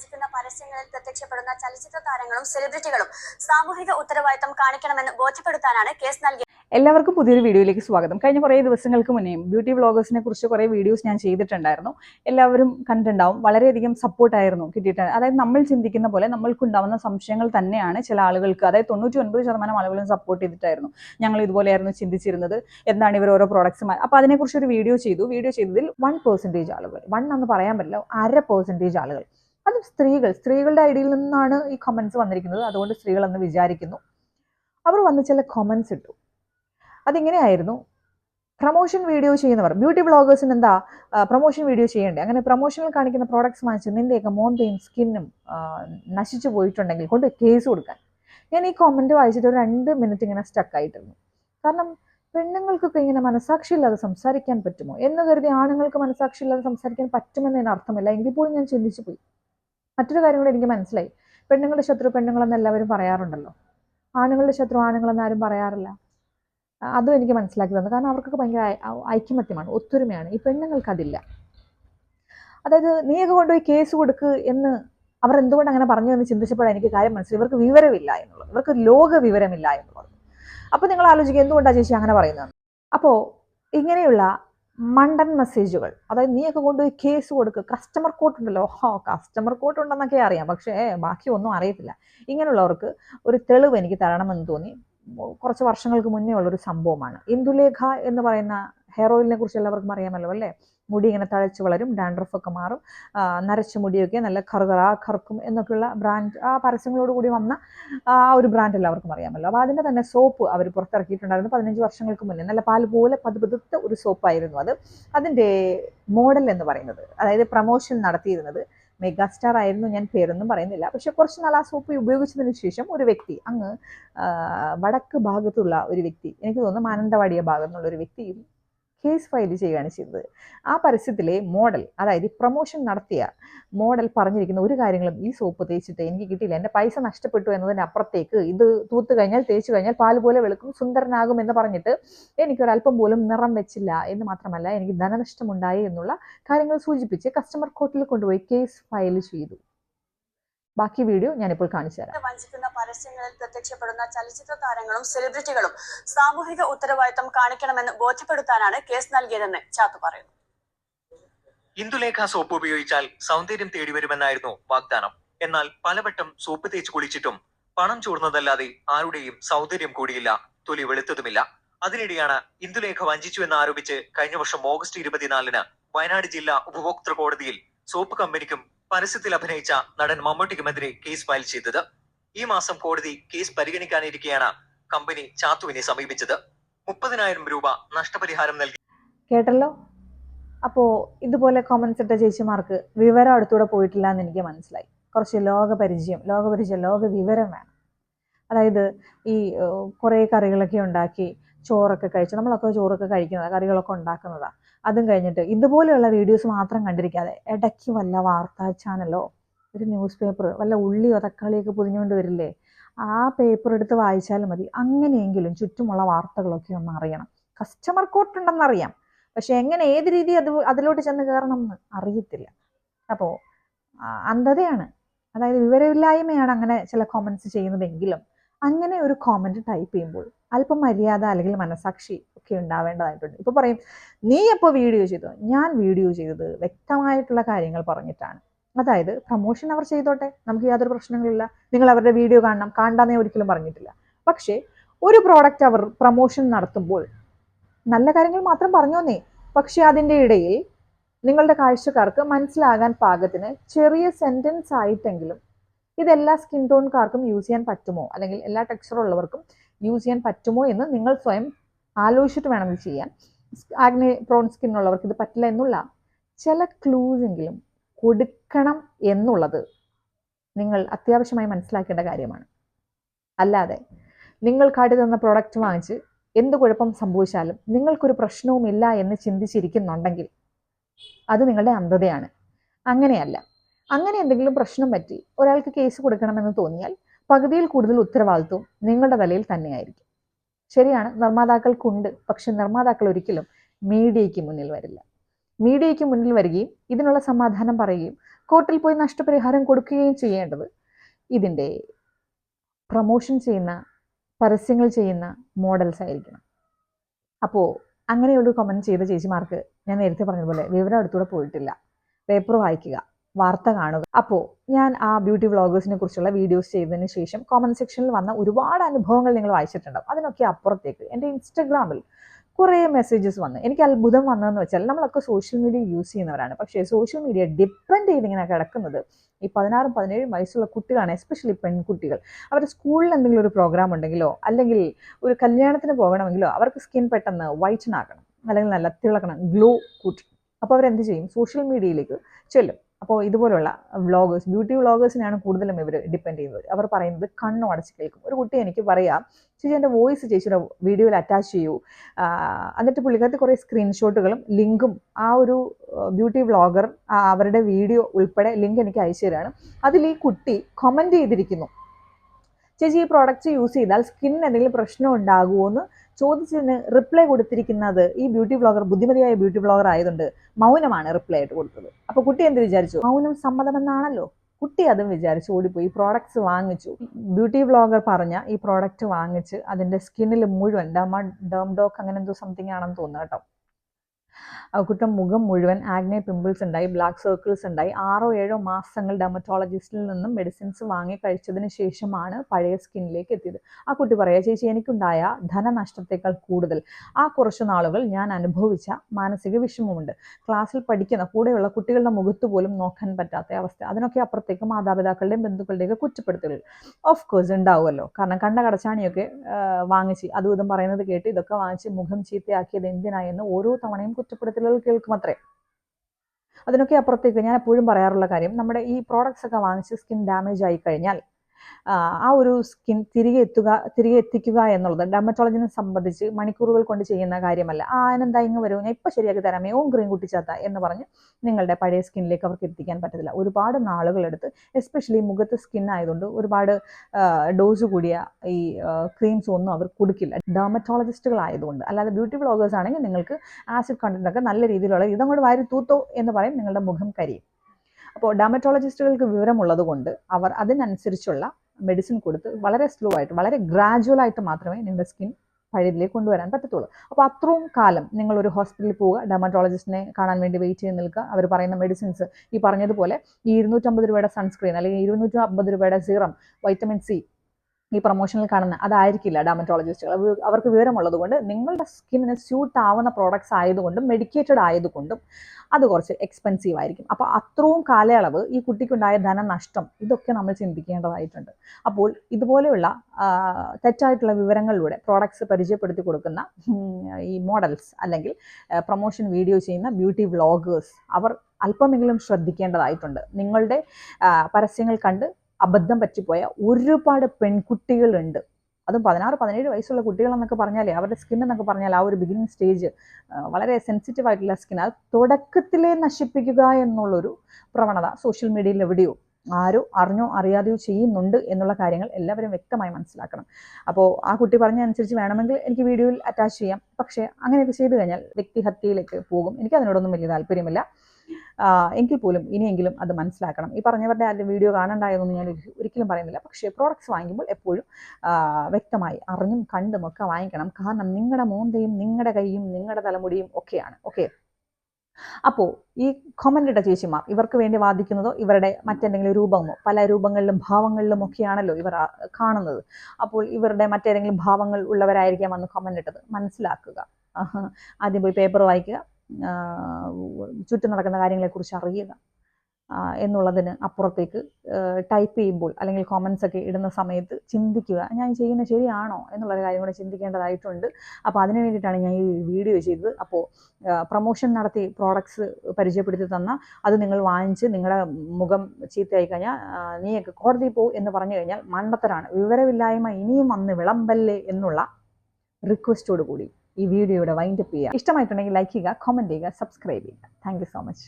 വഞ്ചിക്കുന്ന പരസ്യങ്ങളിൽ പ്രത്യക്ഷപ്പെടുന്ന ചലച്ചിത്ര താരങ്ങളും സെലിബ്രിറ്റികളും സാമൂഹിക ഉത്തരവാദിത്തം കാണിക്കണമെന്ന് ബോധ്യപ്പെടുത്താനാണ് കേസ് നൽകിയത്. എല്ലാവർക്കും പുതിയൊരു വീഡിയോയിലേക്ക് സ്വാഗതം. കഴിഞ്ഞ കുറേ ദിവസങ്ങൾക്ക് മുന്നേ ബ്യൂട്ടി വ്ളോഗേഴ്സിനെ കുറിച്ച് കുറേ വീഡിയോസ് ഞാൻ ചെയ്തിട്ടുണ്ടായിരുന്നു. എല്ലാവരും കണ്ടിട്ടുണ്ടാവും. വളരെയധികം സപ്പോർട്ടായിരുന്നു കിട്ടിയിട്ട്. അതായത് നമ്മൾ ചിന്തിക്കുന്ന പോലെ നമ്മൾക്കുണ്ടാവുന്ന സംശയങ്ങൾ തന്നെയാണ് ചില ആളുകൾക്ക്. അതായത് തൊണ്ണൂറ്റി ഒൻപത് ശതമാനം ആളുകളും സപ്പോർട്ട് ചെയ്തിട്ടായിരുന്നു ഞങ്ങൾ ഇതുപോലെയായിരുന്നു ചിന്തിച്ചിരുന്നത്. എന്താണ് ഇവർ ഓരോ പ്രോഡക്ട്സ് അപ്പോൾ അതിനെക്കുറിച്ച് ഒരു വീഡിയോ ചെയ്തു. വീഡിയോ ചെയ്തതിൽ വൺ പെർസെന്റേജ് ആളുകൾ വൺ എന്ന് പറയാൻ പറ്റില്ല അര പെർസെന്റേജ് ആളുകൾ. അതും സ്ത്രീകൾ സ്ത്രീകളുടെ ഐഡിയിൽ നിന്നാണ് ഈ കമൻസ് വന്നിരിക്കുന്നത്. അതുകൊണ്ട് സ്ത്രീകൾ എന്ന് വിചാരിക്കുന്നു. അവർ വന്ന് ചില കമൻസ് ഇട്ടു. അതിങ്ങനെയായിരുന്നു? പ്രൊമോഷൻ വീഡിയോ ചെയ്യുന്നവർ ബ്യൂട്ടി വ്ളോഗേഴ്സിന് എന്താ പ്രൊമോഷൻ വീഡിയോ ചെയ്യണ്ടേ? അങ്ങനെ പ്രൊമോഷനിൽ കാണിക്കുന്ന പ്രോഡക്ട്സ് വാങ്ങിച്ച് നിന്റെയൊക്കെ മോന്തയും സ്കിന്നും നശിച്ചു പോയിട്ടുണ്ടെങ്കിൽ കൊണ്ട് കേസ് കൊടുക്കാൻ. ഞാൻ ഈ കോമന്റ് വായിച്ചിട്ട് ഒരു രണ്ട് മിനിറ്റ് ഇങ്ങനെ സ്റ്റക്കായിട്ടിരുന്നു കാരണം പെണ്ണുങ്ങൾക്കൊക്കെ ഇങ്ങനെ മനസാക്ഷിയില്ലാതെ സംസാരിക്കാൻ പറ്റുമോ? എന്ന് കരുതി ആണുങ്ങൾക്ക് മനസാക്ഷിയില്ലാതെ സംസാരിക്കാൻ പറ്റുമെന്നതിന് അർത്ഥമില്ല. എങ്കിൽ പോലും ഞാൻ ചിന്തിച്ചു പോയി. മറ്റൊരു കാര്യം കൂടെ എനിക്ക് മനസ്സിലായി. പെണ്ണുങ്ങളുടെ ശത്രു പെണ്ണുങ്ങളെന്ന് എല്ലാവരും പറയാറുണ്ടല്ലോ. ആണുങ്ങളുടെ ശത്രു ആണുങ്ങളെന്ന് ആരും പറയാറില്ല. അതും എനിക്ക് മനസ്സിലാക്കി തന്നു. കാരണം അവർക്കൊക്കെ ഭയങ്കര ഐക്യമത്യമാണ് ഒത്തൊരുമയാണ്. ഈ പെണ്ണുങ്ങൾക്ക് അതില്ല അതായത് നീയൊക്കെ കൊണ്ടുപോയി കേസ് കൊടുക്ക് എന്ന് അവർ എന്തുകൊണ്ട് അങ്ങനെ പറഞ്ഞു എന്ന് ചിന്തിച്ചപ്പോഴാണ് എനിക്ക് കാര്യം മനസ്സിലായി ഇവർക്ക് വിവരമില്ല എന്നുള്ളത്. ഇവർക്ക് ലോക വിവരമില്ല എന്നുള്ളത്. അപ്പോൾ നിങ്ങൾ ആലോചിക്കുക എന്തുകൊണ്ടാണ് ചേച്ചി അങ്ങനെ പറയുന്നത്? അപ്പോൾ ഇങ്ങനെയുള്ള മണ്ടൻ മെസ്സേജുകൾ അതായത് നീയൊക്കെ കൊണ്ടുപോയി കേസ് കൊടുക്കുക കസ്റ്റമർ കോർട്ട് ഉണ്ടല്ലോ. ഹോ കസ്റ്റമർ കോർട്ട് ഉണ്ടെന്നൊക്കെ അറിയാം. പക്ഷേ ബാക്കി ഒന്നും അറിയത്തില്ല. ഇങ്ങനെയുള്ളവർക്ക് ഒരു തെളിവ് എനിക്ക് തരണമെന്ന് തോന്നി. കുറച്ച് വർഷങ്ങൾക്ക് മുന്നേ ഉള്ളൊരു സംഭവമാണ്. ഇന്ദുലേഖ എന്ന് പറയുന്ന ഹെയർ ഓയിലിനെ കുറിച്ച് എല്ലാവർക്കും അറിയാമല്ലോ അല്ലേ? മുടി ഇങ്ങനെ തഴച്ച് വളരും ഡാൻഡ്രഫ് ഒക്കെ മാറും നരച്ച മുടിയൊക്കെ നല്ല കറുകറ കറുക്കും എന്നൊക്കെയുള്ള ബ്രാൻഡ് ആ പരസ്യങ്ങളോട് കൂടി വന്ന ആ ഒരു ബ്രാൻഡ് എല്ലാവർക്കും അറിയാമല്ലോ. അപ്പോൾ അതിന്റെ തന്നെ സോപ്പ് അവർ പുറത്തിറക്കിയിട്ടുണ്ടായിരുന്നു പതിനഞ്ച് വർഷങ്ങൾക്ക് മുന്നേ. നല്ല പാൽ പോലെ പതുപതുത്ത ഒരു സോപ്പായിരുന്നു അത്. അതിന്റെ മോഡൽ എന്ന് പറയുന്നത് അതായത് പ്രമോഷൻ നടത്തിയിരുന്നത് മെഗാസ്റ്റാർ ആയിരുന്നു ഞാൻ പേരൊന്നും പറയുന്നില്ല. പക്ഷെ കുറച്ച് നാൾ ആ സോപ്പ് ഉപയോഗിച്ചതിന് ശേഷം ഒരു വ്യക്തി അങ്ങ് വടക്ക് ഭാഗത്തുള്ള ഒരു വ്യക്തി എനിക്ക് തോന്നുന്നു മാനന്തവാടിയ ഭാഗത്തുള്ള ഒരു വ്യക്തി കേസ് ഫയൽ ചെയ്യുകയാണ് ചെയ്തത് ആ പരസ്യത്തിലെ മോഡൽ അതായത് പ്രൊമോഷൻ നടത്തിയ മോഡൽ പറഞ്ഞിരിക്കുന്ന ഒരു കാര്യങ്ങളും ഈ സോപ്പ് തേച്ചിട്ട് എനിക്ക് കിട്ടിയില്ല. എന്റെ പൈസ നഷ്ടപ്പെട്ടു എന്നതിന് അപ്പുറത്തേക്ക് ഇത് തൂത്ത് കഴിഞ്ഞാൽ തേച്ചു കഴിഞ്ഞാൽ പാൽ പോലെ വെളുക്കും സുന്ദരനാകും എന്ന് പറഞ്ഞിട്ട് എനിക്കൊരല്പം പോലും നിറം വെച്ചില്ല എന്ന് മാത്രമല്ല എനിക്ക് ധനനഷ്ടമുണ്ടായി എന്നുള്ള കാര്യങ്ങൾ സൂചിപ്പിച്ച് കസ്റ്റമർ കോർട്ടിൽ കൊണ്ടുപോയി കേസ് ഫയൽ ചെയ്തു. ബാക്കി വീഡിയോ ഞാനിപ്പോൾ കാണിച്ചു തരാം. വഞ്ചിക്കുന്ന പരസ്യങ്ങളിൽ പ്രത്യക്ഷപ്പെടുന്ന ചലച്ചിത്ര താരങ്ങളും സെലിബ്രിറ്റികളും സാമൂഹിക ഉത്തരവാദിത്തം കാണിക്കണമെന്ന് ബോധ്യപ്പെടുത്താനാണ് കേസ് നൽകിയതെന്ന് ചാത്തു പറയുന്നു. ഇന്ദുലേഖ സോപ്പ് ഉപയോഗിച്ചാൽ സൗന്ദര്യം തേടി വരുമെന്നായിരുന്നു വാഗ്ദാനം. എന്നാൽ പലവട്ടം സോപ്പ് തേച്ച് കുളിച്ചിട്ടും പണം ചൂർന്നതല്ലാതെ ആരുടെയും സൗന്ദര്യം കൂടിയില്ല തൊലി വെളുത്തതുമില്ല. അതിനിടെയാണ് ഇന്ദുലേഖ വഞ്ചിച്ചു എന്ന് ആരോപിച്ച് കഴിഞ്ഞ വർഷം ഓഗസ്റ്റ് ഇരുപത്തിനാലിന് വയനാട് ജില്ലാ ഉപഭോക്തൃ കോടതിയിൽ സോപ്പ് കമ്പനിക്കും പരസ്യത്തിൽ അഭിനയിച്ച നടൻ മമ്മൂട്ടിക്കുമെതിരെ കേസ് ഫയൽ ചെയ്തത്. ഈ മാസം കോടതി കേസ് പരിഗണിക്കാനിരിക്കെയാണ് കമ്പനി ചാത്തുവിനെ സമീപിച്ചത്. മുപ്പതിനായിരം രൂപ നഷ്ടപരിഹാരം നൽകി കേട്ടല്ലോ? അപ്പോ ഇതുപോലെ കോമൻസ് ഇട്ട ചേച്ചിമാർക്ക് വിവരം അടുത്തൂടെ പോയിട്ടില്ല എന്ന് എനിക്ക് മനസ്സിലായി. കുറച്ച് ലോകപരിചയം ലോകപരിചയം ലോക വിവരം വേണം. അതായത് ഈ കുറേ കറികളൊക്കെ ഉണ്ടാക്കി ചോറൊക്കെ കഴിച്ച് നമ്മളൊക്കെ ചോറൊക്കെ കഴിക്കുന്നതാണ് കറികളൊക്കെ ഉണ്ടാക്കുന്നതാണ് അതും കഴിഞ്ഞിട്ട് ഇതുപോലെയുള്ള വീഡിയോസ് മാത്രം കണ്ടിരിക്കാതെ ഇടയ്ക്ക് വല്ല വാർത്താ ചാനലോ ഒരു ന്യൂസ് പേപ്പർ വല്ല ഉള്ളിയോ തക്കാളിയൊക്കെ പൊതിഞ്ഞുകൊണ്ട് വരില്ലേ ആ പേപ്പർ എടുത്ത് വായിച്ചാൽ മതി. അങ്ങനെയെങ്കിലും ചുറ്റുമുള്ള വാർത്തകളൊക്കെ ഒന്ന് അറിയണം. കസ്റ്റമർ കോർട്ട് ഉണ്ടെന്നറിയാം പക്ഷെ എങ്ങനെ ഏത് രീതി അത് അതിലോട്ട് ചെന്ന് കയറണം എന്ന് അറിയത്തില്ല. അപ്പോൾ അന്ധതയാണ്. അതായത് വിവരമില്ലായ്മയാണ് അങ്ങനെ ചില കോമൻസ് ചെയ്യുന്നതെങ്കിലും അങ്ങനെ ഒരു കോമന്റ് ടൈപ്പ് ചെയ്യുമ്പോൾ അല്പം മര്യാദ അല്ലെങ്കിൽ മനസാക്ഷി ഒക്കെ ഉണ്ടാവേണ്ടതായിട്ടുണ്ട്. ഇപ്പോൾ പറയും നീ എപ്പോൾ വീഡിയോ ചെയ്തു? ഞാൻ വീഡിയോ ചെയ്തത് വ്യക്തമായിട്ടുള്ള കാര്യങ്ങൾ പറഞ്ഞിട്ടാണ്. അതായത് പ്രൊമോഷൻ അവർ ചെയ്തോട്ടെ നമുക്ക് യാതൊരു പ്രശ്നങ്ങളില്ല. നിങ്ങൾ അവരുടെ വീഡിയോ കാണണം കാണാന്നേ ഒരിക്കലും പറഞ്ഞിട്ടില്ല. പക്ഷേ ഒരു പ്രോഡക്റ്റ് അവർ പ്രൊമോഷൻ നടത്തുമ്പോൾ നല്ല കാര്യങ്ങൾ മാത്രം പറഞ്ഞോന്നേ പക്ഷെ അതിന്റെ ഇടയിൽ നിങ്ങളുടെ കാഴ്ചക്കാർക്ക് മനസ്സിലാകാൻ പാകത്തിന് ചെറിയ സെന്റൻസ് ആയിട്ടെങ്കിലും ഇതെല്ലാ സ്കിൻ ടോൺകാർക്കും യൂസ് ചെയ്യാൻ പറ്റുമോ? അല്ലെങ്കിൽ എല്ലാ ടെക്സ്ചർ ഉള്ളവർക്കും യൂസ് ചെയ്യാൻ പറ്റുമോ എന്ന് നിങ്ങൾ സ്വയം ആലോചിച്ചിട്ട് വേണം ഇത് ചെയ്യാൻ. ആഗ്നി പ്രോൺ സ്കിൻ ഉള്ളവർക്ക് ഇത് പറ്റില്ല എന്നുള്ള ചില ക്ലൂസ് എങ്കിലും കൊടുക്കണം എന്നുള്ളത് നിങ്ങൾ അത്യാവശ്യമായി മനസ്സിലാക്കേണ്ട കാര്യമാണ്. അല്ലാതെ നിങ്ങൾ കാട്ടി തന്ന പ്രോഡക്റ്റ് വാങ്ങിച്ച് എന്ത് കുഴപ്പം സംഭവിച്ചാലും നിങ്ങൾക്കൊരു പ്രശ്നവുമില്ല എന്ന് ചിന്തിച്ചിരിക്കുന്നുണ്ടെങ്കിൽ അത് നിങ്ങളുടെ അന്ധതയാണ്. അങ്ങനെയല്ല. അങ്ങനെ എന്തെങ്കിലും പ്രശ്നം പറ്റി ഒരാൾക്ക് കേസ് കൊടുക്കണമെന്ന് തോന്നിയാൽ പകുതിയിൽ കൂടുതൽ ഉത്തരവാദിത്വം നിങ്ങളുടെ തലയിൽ തന്നെയായിരിക്കും. ശരിയാണ് നിർമ്മാതാക്കൾക്കുണ്ട്. പക്ഷെ നിർമ്മാതാക്കൾ ഒരിക്കലും മീഡിയയ്ക്ക് മുന്നിൽ വരില്ല. മീഡിയയ്ക്ക് മുന്നിൽ വരികയും ഇതിനുള്ള സമാധാനം പറയുകയും കോർട്ടിൽ പോയി നഷ്ടപരിഹാരം കൊടുക്കുകയും ചെയ്യേണ്ടത് ഇതിന്റെ പ്രൊമോഷൻ ചെയ്യുന്ന പരസ്യങ്ങൾ ചെയ്യുന്ന മോഡൽസ് ആയിരിക്കണം. അപ്പോൾ അങ്ങനെയൊരു കമന്റ് ചെയ്ത ചേച്ചിമാർക്ക് ഞാൻ നേരത്തെ പറഞ്ഞതുപോലെ വിവരം അടുത്തൂടെ പോയിട്ടില്ല. പേപ്പർ വായിക്കുക. വാർത്ത കാണുക. അപ്പോൾ ഞാൻ ആ ബ്യൂട്ടി വ്ളോഗേഴ്സിനെ കുറിച്ചുള്ള വീഡിയോസ് ചെയ്തതിന് ശേഷം കോമന്റ് സെക്ഷനിൽ വന്ന ഒരുപാട് അനുഭവങ്ങൾ നിങ്ങൾ വായിച്ചിട്ടുണ്ടാവും. അതിനൊക്കെ അപ്പുറത്തേക്ക് എന്റെ ഇൻസ്റ്റഗ്രാമിൽ കുറേ മെസ്സേജസ് വന്നു. എനിക്ക് അത്ഭുതം വന്നതെന്ന് വെച്ചാൽ നമ്മളൊക്കെ സോഷ്യൽ മീഡിയ യൂസ് ചെയ്യുന്നവരാണ്. പക്ഷേ സോഷ്യൽ മീഡിയ ഡിപ്പെൻഡ് ചെയ്ത് ഇങ്ങനെ കിടക്കുന്നത് ഈ പതിനാറും പതിനേഴും വയസ്സുള്ള കുട്ടികളാണ് എസ്പെഷ്യലി പെൺകുട്ടികൾ. അവരുടെ സ്കൂളിൽ എന്തെങ്കിലും ഒരു പ്രോഗ്രാം ഉണ്ടെങ്കിലോ അല്ലെങ്കിൽ ഒരു കല്യാണത്തിന് പോകണമെങ്കിലോ അവർക്ക് സ്കിൻ പെട്ടെന്ന് വൈറ്റൻ ആക്കണം അല്ലെങ്കിൽ നല്ല തിളക്കണം ഗ്ലോ കൂട്ടണം അപ്പോൾ അവരെന്ത് ചെയ്യും? സോഷ്യൽ മീഡിയയിലേക്ക് ചെല്ലും. അപ്പോൾ ഇതുപോലുള്ള വ്ളോഗേഴ്സ് ബ്യൂട്ടി വ്ളോഗേഴ്സിനെയാണ് കൂടുതലും ഇവർ ഡിപ്പെൻഡ് ചെയ്യുന്നത്. അവർ പറയുന്നത് കണ്ണു അടച്ച് കേൾക്കും. ഒരു കുട്ടി എനിക്ക് പറയാം ചേച്ചി എന്റെ വോയിസ് ചേച്ചിയുടെ വീഡിയോയിൽ അറ്റാച്ച് ചെയ്യൂ. എന്നിട്ട് പുള്ളിക്കാരത്തെ കുറേ സ്ക്രീൻഷോട്ടുകളും ലിങ്കും ആ ഒരു ബ്യൂട്ടി വ്ളോഗർ അവരുടെ വീഡിയോ ഉൾപ്പെടെ ലിങ്ക് എനിക്ക് അയച്ചു തരാണ്. അതിൽ ഈ കുട്ടി കമന്റ് ചെയ്തിരിക്കുന്നു. ചേച്ചി ഈ പ്രോഡക്റ്റ്സ് യൂസ് ചെയ്താൽ സ്കിന്നിന് എന്തെങ്കിലും പ്രശ്നം ഉണ്ടാകുമോ എന്ന് ചോദിച്ചതിന് റിപ്ലൈ കൊടുത്തിരിക്കുന്നത് ഈ ബ്യൂട്ടി ബ്ലോഗർ ബുദ്ധിമതിയായ ബ്യൂട്ടി ബ്ലോഗർ ആയതുകൊണ്ട് മൗനമാണ് റിപ്ലൈ ആയിട്ട് കൊടുത്തത്. അപ്പോൾ കുട്ടി എന്ത് വിചാരിച്ചു? മൗനം സമ്മതമെന്നാണല്ലോ. കുട്ടി അതും വിചാരിച്ച് ഓടിപ്പോയി. ഈ പ്രോഡക്ട്സ് വാങ്ങിച്ചു. ബ്യൂട്ടി ബ്ലോഗർ പറഞ്ഞ ഈ പ്രോഡക്റ്റ് വാങ്ങിച്ച് അതിന്റെ സ്കിന്നിൽ മുഴുവൻ ഡമ ഡോക് അങ്ങനെ എന്തോ സംതിങ് ആണെന്ന് തോന്നുന്നു കേട്ടോ. കുട്ടം മുഖം മുഴുവൻ ആഗ്നെ പിമ്പിൾസ് ഉണ്ടായി ബ്ലാക്ക് സർക്കിൾസ് ഉണ്ടായി. ആറോ ഏഴോ മാസങ്ങൾ ഡെർമറ്റോളജിസ്റ്റിൽ നിന്നും മെഡിസിൻസ് വാങ്ങി കഴിച്ചതിന് ശേഷമാണ് പഴയ സ്കിന്നിലേക്ക് എത്തിയത്. ആ കുട്ടി പറയാ ചേച്ചി എനിക്കുണ്ടായ ധനനഷ്ടത്തേക്കാൾ കൂടുതൽ. ആ കുറച്ച് നാളുകൾ ഞാൻ അനുഭവിച്ച മാനസിക വിഷമമുണ്ട്. ക്ലാസ്സിൽ പഠിക്കുന്ന കൂടെയുള്ള കുട്ടികളുടെ മുഖത്ത് പോലും നോക്കാൻ പറ്റാത്ത അവസ്ഥ. അതിനൊക്കെ അപ്പുറത്തേക്ക് മാതാപിതാക്കളുടെയും ബന്ധുക്കളുടെയൊക്കെ കുറ്റപ്പെടുത്തലുകൾ. ഓഫ് കോഴ്സ് ഉണ്ടാവുമല്ലോ. കാരണം കണ്ട കടച്ചാണിയൊക്കെ വാങ്ങിച്ച് അതും ഇതും പറയുന്നത് കേട്ട് ഇതൊക്കെ വാങ്ങിച്ച് മുഖം ചീത്തയാക്കിയത് എന്തിനായെന്ന് ഓരോ തവണയും കുറ്റപ്പെടുത്തലുകൾ കേൾക്കുമത്രേ. അതിനൊക്കെ അപ്പുറത്തേക്ക് ഞാൻ എപ്പോഴും പറയാറുള്ള കാര്യം നമ്മുടെ ഈ പ്രോഡക്ട്സ് ഒക്കെ വാങ്ങിച്ച് സ്കിൻ ഡാമേജ് ആയി കഴിഞ്ഞാൽ ആ, ഒരു സ്കിൻ തിരികെ എത്തുക തിരികെ എത്തിക്കുക എന്നുള്ളത് ഡെർമറ്റോളജിനെ സംബന്ധിച്ച് മണിക്കൂറുകൾ കൊണ്ട് ചെയ്യുന്ന കാര്യമല്ല. ആ എന്താ ഇങ്ങ് ഞാൻ ഇപ്പം ശരിയാക്കി തരാമേ ഓം ക്രീം കുട്ടിച്ചാത്ത എന്ന് പറഞ്ഞ് നിങ്ങളുടെ പഴയ സ്കിന്നിലേക്ക് അവർക്ക് എത്തിക്കാൻ പറ്റത്തില്ല. ഒരുപാട് നാളുകളെടുത്ത് എസ്പെഷ്യലി മുഖത്ത് സ്കിൻ ആയതുകൊണ്ട് ഒരുപാട് ഡോസ് കൂടിയ ഈ ക്രീംസ് ഒന്നും അവർ കൊടുക്കില്ല. ഡെർമറ്റോളജിസ്റ്റുകൾ ആയതുകൊണ്ട് അല്ലാതെ ബ്യൂട്ടി ബ്ലോഗേഴ്സ് ആണെങ്കിൽ നിങ്ങൾക്ക് ആസിഡ് കണ്ടന്റ് ഒക്കെ നല്ല രീതിയിലുള്ള ഇതങ്ങോട്ട് വാരി തൂത്തോ എന്ന് പറയും. നിങ്ങളുടെ മുഖം കരിയും. അപ്പോൾ ഡെർമറ്റോളജിസ്റ്റുകൾക്ക് വിവരമുള്ളത് കൊണ്ട് അവർ അതിനനുസരിച്ചുള്ള മെഡിസിൻ കൊടുത്ത് വളരെ സ്ലോ ആയിട്ട് വളരെ ഗ്രാജുവൽ ആയിട്ട് മാത്രമേ നിങ്ങളുടെ സ്കിൻ പഴയതിലേക്ക് കൊണ്ടുവരാൻ പറ്റത്തുള്ളൂ. അപ്പോൾ അത്രയും കാലം നിങ്ങൾ ഒരു ഹോസ്പിറ്റലിൽ പോവുക ഡെർമറ്റോളജിസ്റ്റിനെ കാണാൻ വേണ്ടി വെയിറ്റ് ചെയ്ത് നിൽക്കുക അവർ പറയുന്ന മെഡിസിൻസ് ഈ പറഞ്ഞതുപോലെ ഈ ഇരുന്നൂറ്റമ്പത് രൂപയുടെ സൺസ്ക്രീൻ അല്ലെങ്കിൽ ഇരുന്നൂറ്റി അമ്പത് രൂപയുടെ സീറം വൈറ്റമിൻ സി ഈ പ്രൊമോഷനിൽ കാണുന്ന അതായിരിക്കില്ല ഡാമറ്റോളജിസ്റ്റുകൾ അവർക്ക് വിവരമുള്ളത് കൊണ്ട് നിങ്ങളുടെ സ്കിന്നിന് സ്യൂട്ട് ആവുന്ന പ്രോഡക്ട്സ് ആയതുകൊണ്ടും മെഡിക്കേറ്റഡ് ആയതുകൊണ്ടും അത് കുറച്ച് എക്സ്പെൻസീവ് ആയിരിക്കും. അപ്പോൾ അത്രയും കാലയളവ് ഈ കുട്ടിക്കുണ്ടായ ധനനഷ്ടം ഇതൊക്കെ നമ്മൾ ചിന്തിക്കേണ്ടതായിട്ടുണ്ട്. അപ്പോൾ ഇതുപോലെയുള്ള തെറ്റായിട്ടുള്ള വിവരങ്ങളിലൂടെ പ്രോഡക്ട്സ് പരിചയപ്പെടുത്തി കൊടുക്കുന്ന ഈ മോഡൽസ് അല്ലെങ്കിൽ പ്രൊമോഷൻ വീഡിയോ ചെയ്യുന്ന ബ്യൂട്ടി വ്ളോഗേഴ്സ് അവർ അല്പമെങ്കിലും ശ്രദ്ധിക്കേണ്ടതായിട്ടുണ്ട്. നിങ്ങളുടെ പരസ്യങ്ങൾ കണ്ട് അബദ്ധം പറ്റിപ്പോയ ഒരുപാട് പെൺകുട്ടികളുണ്ട്. അതും പതിനാറ് പതിനേഴ് വയസ്സുള്ള കുട്ടികൾ എന്നൊക്കെ പറഞ്ഞാലേ അവരുടെ സ്കിൻ എന്നൊക്കെ പറഞ്ഞാൽ ആ ഒരു ബിഗിനിങ് സ്റ്റേജ് വളരെ സെൻസിറ്റീവ് ആയിട്ടുള്ള സ്കിൻ അത് തുടക്കത്തിലേ നശിപ്പിക്കുക എന്നുള്ളൊരു പ്രവണത സോഷ്യൽ മീഡിയയിൽ എവിടെയോ ആരോ അറിഞ്ഞോ അറിയാതെയോ ചെയ്യുന്നുണ്ട് എന്നുള്ള കാര്യങ്ങൾ എല്ലാവരും വ്യക്തമായി മനസ്സിലാക്കണം. അപ്പോൾ ആ കുട്ടി പറഞ്ഞ അനുസരിച്ച് വേണമെങ്കിൽ എനിക്ക് വീഡിയോയിൽ അറ്റാച്ച് ചെയ്യാം. പക്ഷേ അങ്ങനെയൊക്കെ ചെയ്തു കഴിഞ്ഞാൽ വ്യക്തിഹത്യയിലേക്ക് പോകും. എനിക്ക് അതിനോടൊന്നും വലിയ താല്പര്യമില്ല. എങ്കിൽ പോലും ഇനിയെങ്കിലും അത് മനസ്സിലാക്കണം. ഈ പറഞ്ഞവരുടെ ആരുടെ വീഡിയോ കാണണ്ടായെന്നൊന്നും ഞാൻ ഒരിക്കലും പറയുന്നില്ല. പക്ഷേ പ്രോഡക്റ്റ്സ് വാങ്ങിക്കുമ്പോൾ എപ്പോഴും വ്യക്തമായി അറിഞ്ഞും കണ്ടും ഒക്കെ വാങ്ങിക്കണം. കാരണം നിങ്ങളുടെ മോന്തയും നിങ്ങളുടെ കൈയും നിങ്ങളുടെ തലമുടിയും ഒക്കെയാണ്. ഓക്കെ അപ്പോൾ ഈ കൊമന്റ് ചേച്ചിമാർ ഇവർക്ക് വേണ്ടി വാദിക്കുന്നതോ ഇവരുടെ മറ്റെന്തെങ്കിലും രൂപമോ പല രൂപങ്ങളിലും ഭാവങ്ങളിലും ഒക്കെയാണല്ലോ ഇവർ കാണുന്നത്. അപ്പോൾ ഇവരുടെ മറ്റേതെങ്കിലും ഭാവങ്ങൾ ഉള്ളവരായിരിക്കാം വന്ന് കൊമന്റ് മനസ്സിലാക്കുക. ആദ്യം പോയി പേപ്പർ വായിക്കുക. ചുറ്റും നടക്കുന്ന കാര്യങ്ങളെക്കുറിച്ച് അറിയുക. എന്നുള്ളതിന് അപ്പുറത്തേക്ക് ടൈപ്പ് ചെയ്യുമ്പോൾ അല്ലെങ്കിൽ കോമൻസ് ഒക്കെ ഇടുന്ന സമയത്ത് ചിന്തിക്കുക. ഞാൻ ചെയ്യുന്നത് ശരിയാണോ എന്നുള്ളൊരു കാര്യം കൂടെ ചിന്തിക്കേണ്ടതായിട്ടുണ്ട്. അപ്പോൾ അതിന് വേണ്ടിയിട്ടാണ് ഞാൻ ഈ വീഡിയോ ചെയ്തത്. അപ്പോൾ പ്രൊമോഷൻ നടത്തി പ്രോഡക്ട്സ് പരിചയപ്പെടുത്തി തന്ന അത് നിങ്ങൾ വാങ്ങിച്ച് നിങ്ങളുടെ മുഖം ചീത്തയായി കഴിഞ്ഞാൽ നീയൊക്കെ കോടതി പോകും എന്ന് പറഞ്ഞു കഴിഞ്ഞാൽ മണ്ടത്തരാണ്. വിവരമില്ലായ്മ ഇനിയും വന്ന് വിളമ്പല്ലേ എന്നുള്ള റിക്വസ്റ്റോട് കൂടി. ഈ വീഡിയോയുടെ വൈൻഡപ്പ് ചെയ്യുക ഇഷ്ടമായിട്ടുണ്ടെങ്കിൽ ലൈക്ക് ചെയ്യുക കമന്റ് ചെയ്യുക സബ്സ്ക്രൈബ് ചെയ്യുക. Thank so much